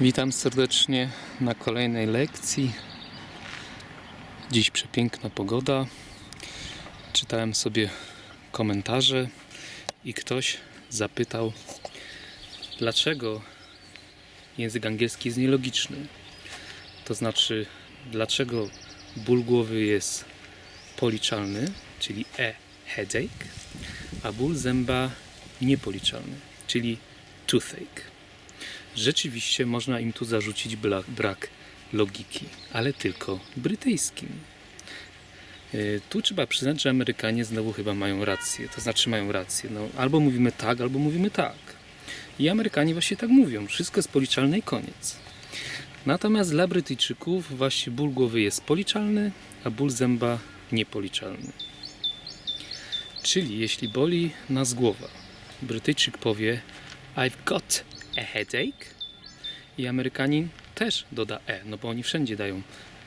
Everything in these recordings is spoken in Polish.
Witam serdecznie na kolejnej lekcji. Dziś przepiękna pogoda. Czytałem sobie komentarze i ktoś zapytał, dlaczego język angielski jest nielogiczny. To znaczy, dlaczego ból głowy jest policzalny, czyli e headache, a ból zęba niepoliczalny, czyli toothache. Rzeczywiście można im tu zarzucić brak logiki, ale tylko brytyjskim. Yy, Tu trzeba przyznać, że Amerykanie znowu chyba mają rację. To znaczy mają rację. No, albo mówimy tak, albo mówimy tak. I Amerykanie właśnie tak mówią. Wszystko jest policzalne i koniec. Natomiast dla Brytyjczyków właśnie ból głowy jest policzalny, a ból zęba niepoliczalny. Czyli jeśli boli nas głowa, Brytyjczyk powie I've got a headache i Amerykanin też doda e, no bo oni wszędzie dają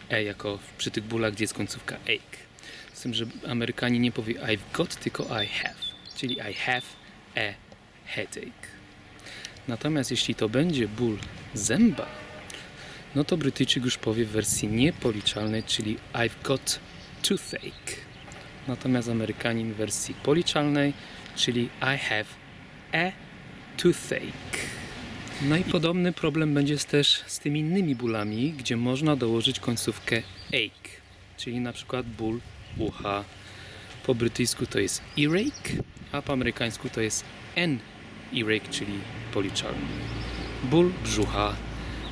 e jako przy tych bólach, gdzie jest końcówka ache. Z tym, że Amerykanin nie powie I've got, tylko I have, czyli I have a headache. Natomiast jeśli to będzie ból zęba, no to Brytyjczyk już powie w wersji niepoliczalnej, czyli I've got toothache. Natomiast Amerykanin w wersji policzalnej, czyli I have a toothache. No i podobny problem będzie też z tymi innymi bólami, gdzie można dołożyć końcówkę ache, czyli na przykład ból ucha. Po brytyjsku to jest earache, a po amerykańsku to jest an earache, czyli policzalny. Ból brzucha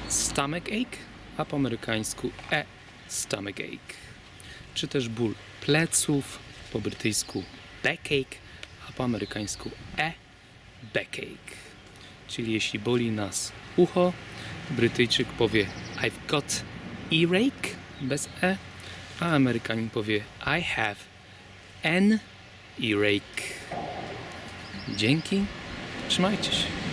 stomach ache, a po amerykańsku a stomach ache. Czy też ból pleców, po brytyjsku backache, a po amerykańsku a backache. Czyli jeśli boli nas ucho, Brytyjczyk powie I've got earache bez e, a Amerykanin powie I have an earache. Dzięki, trzymajcie się.